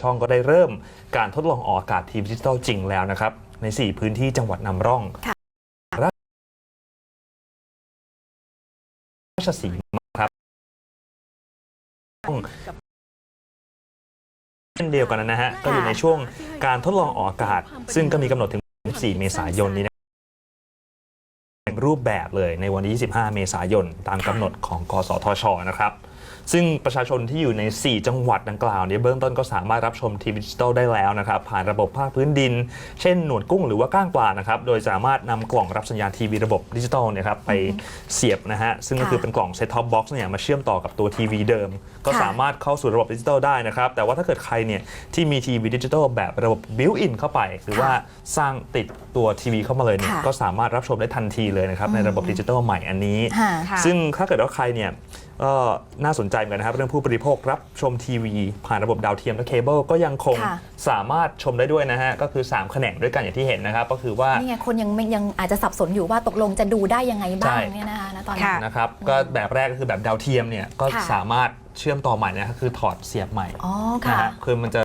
ช่องก็ได้เริ่มการทดลองออกอากาศทีวีดิจิตอลจริงแล้วนะครับ ใน 4 พื้นที่จังหวัดนำร่องค่ะ ราชสีมาครับเช่นเดียวกันนะฮะ ก็อยู่ในช่วงการทดลองออกอากาศ ซึ่งก็มีกำหนดถึง 4 เมษายนนี้นะรูปแบบเลยในวันที่ 25 เมษายนตามกำหนดของกสทชนะครับ ซึ่งประชาชนที่อยู่ใน 4 จังหวัดดังกล่าวเนี่ยเบื้องต้นก็สามารถรับชมทีวีดิจิตอลได้แล้วนะครับ ผ่านระบบภาคพื้นดิน เช่นหนวดกุ้งหรือว่าก้างปลานะครับ โดยสามารถนำกล่องรับสัญญาณทีวีระบบดิจิตอลเนี่ยครับไปเสียบนะฮะ ซึ่งก็คือเป็นกล่องเซ็ตท็อปบ็อกซ์เนี่ยมาเชื่อมต่อกับตัวทีวีเดิม ก็ค่ะสามารถเข้าสู่ระบบดิจิตอลได้นะครับ แต่ว่าถ้าเกิดใครเนี่ยที่มีทีวีดิจิตอลแบบระบบบิวอินเข้าไป หรือว่าสร้างติดตัวทีวีเข้ามาเลยเนี่ยค่ะก็สามารถรับชมได้ทันทีเลยนะครับในระบบดิจิตอลใหม่อันนี้ค่ะค่ะซึ่งถ้าเกิดว่าใครเนี่ย ก็น่าสนใจเหมือนกันนะครับ เรื่องผู้บริโภครับชมทีวี ผ่านระบบดาวเทียมและเคเบิลก็ยังคงค่ะ สามารถชมได้ด้วยนะฮะ ก็คือ3แขนงด้วยกันอย่างที่เห็นนะครับ ก็คือว่านี่ไงคนยังไม่ยังอาจจะสับสนอยู่ว่าตกลงจะดูได้ยังไงบ้างใช่เนี่ยนะคะณตอนนี้ ค่ะ นะครับก็แบบแรกก็คือแบบดาวเทียมเนี่ยก็ค่ะ สามารถเชื่อมต่อใหม่นะครับคือถอดเสียบใหม่อ๋อนะค่ะ ฮะคือมันจะ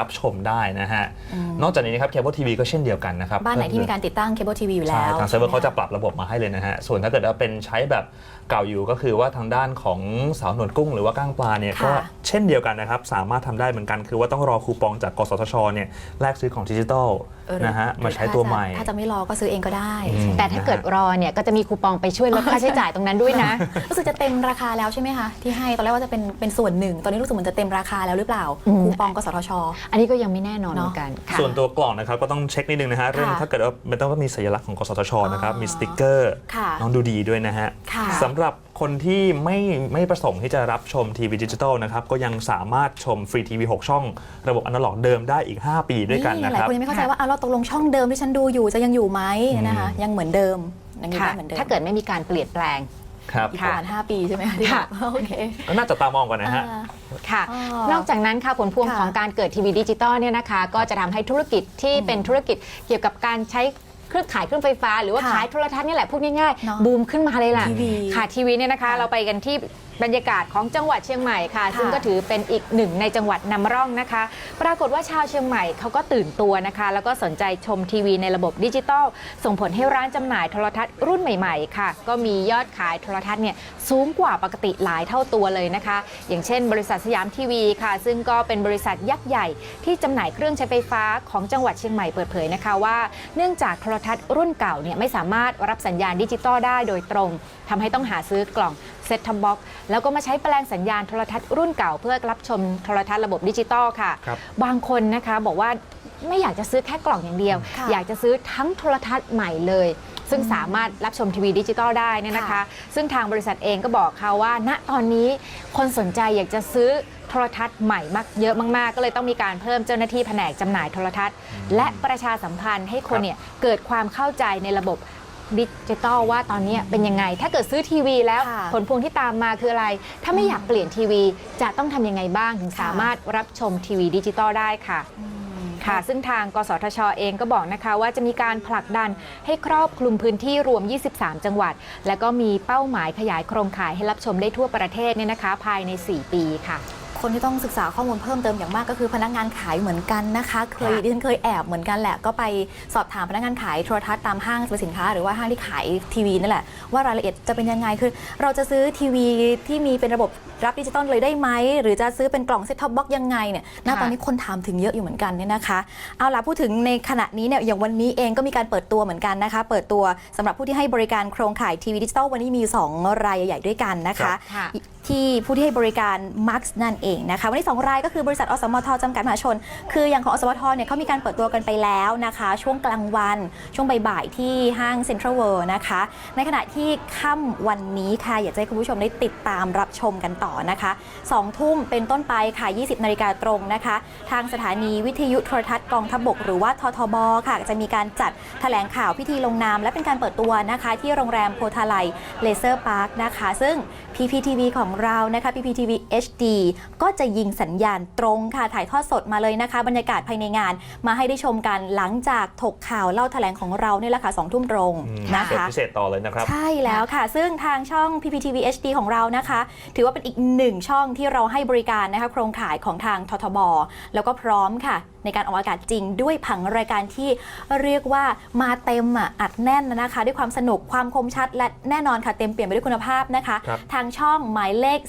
รับชมได้นะฮะอืมนอกจากนี้นะครับเคเบิลทีวีก็เช่นเดียวกันนะครับบ้านไหนที่มีการติดตั้งเคเบิลทีวีอยู่แล้ใช่วทางเซิร์ฟเวอร์ใช่เขาไหมจะปรับระบบมาให้เลยนะฮะ ส่วนถ้าเกิดว่าเป็นใช้แบบเก่าอยู่ก็คือว่าทางด้านของสาวหนวดกุ้งหรือว่าก้างปลาเนี่ยค่ะก็เช่นเดียวกันนะครับ สามารถทำได้เหมือนกันคือว่าต้องรอคูปองจากกสทชเนี่ยแลกซื้อของดิจิทัลเออนะฮะมาใช้ตัวใหม่ถ้าจะไม่รอก็ซื้อเองก็ได้อืม แต่ถ้าเกิดรอเนี่ย ก็จะมีคูปองไปช่วยลดค่าใช้จ่ายตรงนั้นด้วยนะ รู้สึกจะเต็มราคาแล้วใช่ไหมคะที่ให้ตอนแรกว่าจะเป็นเป็นส่วนหนึ่ง ตอนนี้รู้สึกเหมือนจะเต็มราคาแล้วหรือเปล่า อืม คูปองกสทชอันนี้ก็ยังไม่แน่นอนเหมือนกันค่ะ ส่วนตัวกล่องนะครับก็ต้องเช็คนิดนึงนะฮะเรื่องค่ะถ้าเกิดว่ามันต้องมีสัญลักษณ์ของกสทชนะครับอ๋อมีสติกเกอร์ค่ะน้องดูดีด้วยนะฮะค่ะ สำหรับคนที่ไม่ไม่ประสงค์ที่จะรับชมทีวีดิจิทัลนะครับก็ยังสามารถชมฟรีทีวี6ช่อง ระบบอนาล็อกเดิมได้อีก 5 ปีด้วยกันนะหคลายรับ คนยังไม่เข้าใจว่าเอาเราตกลงช่องเดิมที่ฉันดูอยู่จะยังอยู่ไหมนะคะอืมยังเหมือนเดิมยังอยู่ค่ะได้เหมือนเดิม ถ้าเกิดไม่มีการเปลี่ยนแปลง ครับอีกประมาณ5ปีใช่ไหมคะที่ค่ะแบบโอเค ก็น่าจะตามองก่อนนะฮะอ่าค่ะ อ๋อนอกจากนั้นค่ะผลพวงค่ะของการเกิดทีวีดิจิตอลเนี่ยนะคะ ก็จะทำให้ธุรกิจที่เป็นธุรกิจเกี่ยวกับการใช้เครื่องขายเครื่องไฟฟ้า หรือว่าค่ะขายโทรทัศน์นี่แหละพูดง่ายเนอะๆบูมขึ้นมาเลยล่ะทีวีค่ะทีวีเนี่ยนะคะ ค่ะเราไปกันที่ บรรยากาศของจังหวัดเชียงใหม่ค่ะค่ะ ซึ่งก็ถือเป็นอีกหนึ่งในจังหวัดนำร่องนะคะ ปรากฏว่าชาวเชียงใหม่เขาก็ตื่นตัวนะคะ แล้วก็สนใจชมทีวีในระบบดิจิตอลส่งผลให้ร้านจำหน่ายโทรทัศน์รุ่นใหม่ๆค่ะ ก็มียอดขายโทรทัศน์เนี่ยสูงกว่าปกติหลายเท่าตัวเลยนะคะ อย่างเช่น บริษัทสยามทีวีค่ะ ซึ่งก็เป็นบริษัทยักษ์ใหญ่ที่จำหน่ายเครื่องใช้ไฟฟ้าของจังหวัดเชียงใหม่เปิดเผยนะคะว่า เนื่องจากโทรทัศน์รุ่นเก่าเนี่ยไม่สามารถรับสัญญาณดิจิตอลได้โดยตรงทำให้ต้องหาซื้อกล่องเซ็ตท็อปบ็อกแล้วก็มาใช้แปลงสัญญาณโทรทัศน์รุ่นเก่าเพื่อรับชมโทรทัศน์ระบบดิจิตอลค่ะ ครับ บางคนนะคะบอกว่าไม่อยากจะซื้อแค่กล่องอย่างเดียว ค่ะอยากจะซื้อทั้งโทรทัศน์ใหม่เลย ซึ่งสามารถรับชมทีวีดิจิตอลได้เนี่ยนะคะ ค่ะ ซึ่งทางบริษัทเองก็บอกค่ะว่า ณตอนนี้คนสนใจอยากจะซื้อโทรทัศน์ใหม่มากเยอะมาก ๆ ก็เลยต้องมีการเพิ่มเจ้าหน้าที่แผนกจำหน่ายโทรทัศน์ และประชาสัมพันธ์ให้คนเนี่ยเกิดความเข้าใจในระบบ ดิจิตอลว่าตอนนี้เป็นยังไง ถ้าเกิดซื้อทีวีแล้วค่ะผลพวงที่ตามมาคืออะไร ถ้าไม่อยากเปลี่ยนทีวี จะต้องทำยังไงบ้างถึงค่ะสามารถรับชมทีวีดิจิตอลได้ค่ะค่ะซึ่งทางกสทชเองก็บอกนะคะว่าจะมีการผลักดันให้ครอบคลุมพื้นที่รวม 23 จังหวัด และก็มีเป้าหมายขยายโครงข่ายให้รับชมได้ทั่วประเทศเนี่ยนะคะ ภายใน 4 ปีค่ะ คนที่ต้องศึกษาข้อมูลเพิ่มเติมอย่างมากก็คือพนักงานขายเหมือนกันนะคะ เคยดิฉันเคยแอบเหมือนกันแหละ ก็ไปสอบถามพนักงานขายโทรทัศน์ตามห้างสรรพสินค้าหรือว่าห้างที่ขายทีวีนั่นแหละว่ารายละเอียดจะเป็นยังไงคือ เราจะซื้อทีวีที่มีเป็นระบบรับดิจิตอลเลยได้ไหมหรือจะซื้อเป็นกล่องเซ็ตท็อปบ็อกยังไงเนี่ยณค่ะตอนนี้คนถามถึงเยอะอยู่เหมือนกันเนี่ยนะคะเอาล่ะพูดถึงในขณะนี้เนี่ยอย่างวันนี้เองก็มีการเปิดตัวเหมือนกันนะคะ เปิดตัวสำหรับผู้ที่ให้บริการโครงข่ายทีวีดิจิตอลวันนี้มีอยู่สองรายใหญ่ๆด้วยกันนะคะค่ะ ที่ผู้ที่ให้บริการ Max นั่นเองนะคะ วันนี้ 2 รายก็คือบริษัทอสมทจำกัดมหาชน คืออย่างของอสมทเนี่ยเขามีการเปิดตัวกันไปแล้วนะคะ ช่วงกลางวัน ช่วงบ่ายๆที่ห้างเซ็นทรัลเวิลด์นะคะ ในขณะที่ค่ำวันนี้ค่ะ อยากจะให้คุณผู้ชมได้ติดตามรับชมกันต่อนะคะ2ทุ่มเป็นต้นไปค่ะ 20 นาฬิกาตรงนะคะ ทางสถานีวิทยุโทรทัศน์กองทพบก หรือว่าททบค่ะ จะมีการจัดแถลงข่าวพิธีลงนาม และเป็นการเปิดตัวนะคะ ที่โรงแรมโพธาไลเลเซอร์พาร์คนะคะ ซึ่ง PPTV ของเรานะคะ PPTV HD ก็จะยิงสัญญาณตรงค่ะถ่ายทอดสดมาเลยนะคะ บรรยากาศภายในงาน มาให้ได้ชมกันหลังจากถกข่าวเล่าแถลงของเราเนี่ยแหละค่ะสองทุ่มตรงอืมนะเสร็จคะพิเศษต่อเลยนะครับ ใช่แล้วค่ะ ซึ่งทางช่อง PPTV HD ของเรานะคะ ถือว่าเป็นอีกหนึ่งช่องที่เราให้บริการนะคะโครงข่ายของทางททบ แล้วก็พร้อมค่ะ ในการออกอากาศจริงด้วยผังรายการที่เรียกว่ามาเต็มอะอัดแน่นนะคะ ด้วยความสนุกความคมชัดและแน่นอนค่ะเต็มเปลี่ยนไปด้วยคุณภาพนะคะครับทางช่องหมายเลข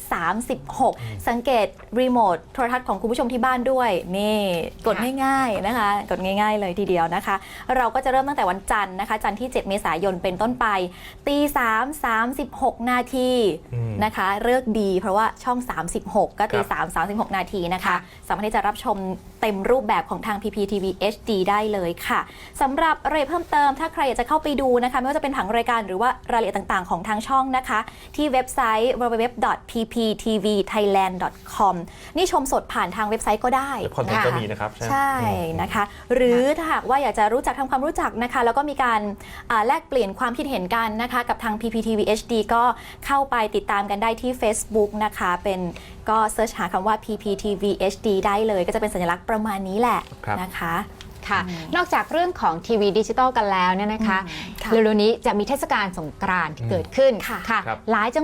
36 สังเกตรีโมทโทรทัศน์ของคุณผู้ชมที่บ้านด้วย นี่กดค่ะง่ายๆนะคะ กดง่ายๆเลยทีเดียวนะคะ เราก็จะเริ่มตั้งแต่วันจันทร์นะคะ จันทร์ที่ 7 เมษายนเป็นต้นไปตี3 36นาทีอืมนะคะเลิกดีเพราะว่าช่อง 36 ก็ตีครับ3 36นาทีนะคะค่ะสามารถที่จะรับชมเต็มรูปแบบของทาง PPTV HD ได้เลยค่ะสำหรับรายละเอียดเพิ่มเติมถ้าใครอยากจะเข้าไปดูนะคะ ไม่ว่าจะเป็นผังรายการหรือว่ารายละเอียดต่างๆ ของทางช่องนะคะ ที่เว็บไซต์ www.pptvthailand.com นี่ชมสดผ่านทางเว็บไซต์ก็ได้คอนเทนต์ะก็คะมีนะครับ ใช่นะคะ หรือถ้าหากว่าอยากจะรู้จักทำความรู้จักนะคะ แล้วก็มีการอ่าแลกเปลี่ยนความคิดเห็นกันนะคะ กับทาง PPTV HD ก็เข้าไปติดตามกันได้ที่ Facebook นะคะ เป็นก็เซิร์ชหาคำว่า PPTV HD ได้เลย ก็จะเป็นสัญลักษณ์ประมาณนี้แหละครับนะคะค่ะนอกจากเรื่องของทีวีดิจิตอลกันแล้วเนี่ยนะคะอืมค่ะเร็วๆนี้จะมีเทศกาลสงกรานต์ที่เกิดขึ้นค่ะค่ะครับหลายจัง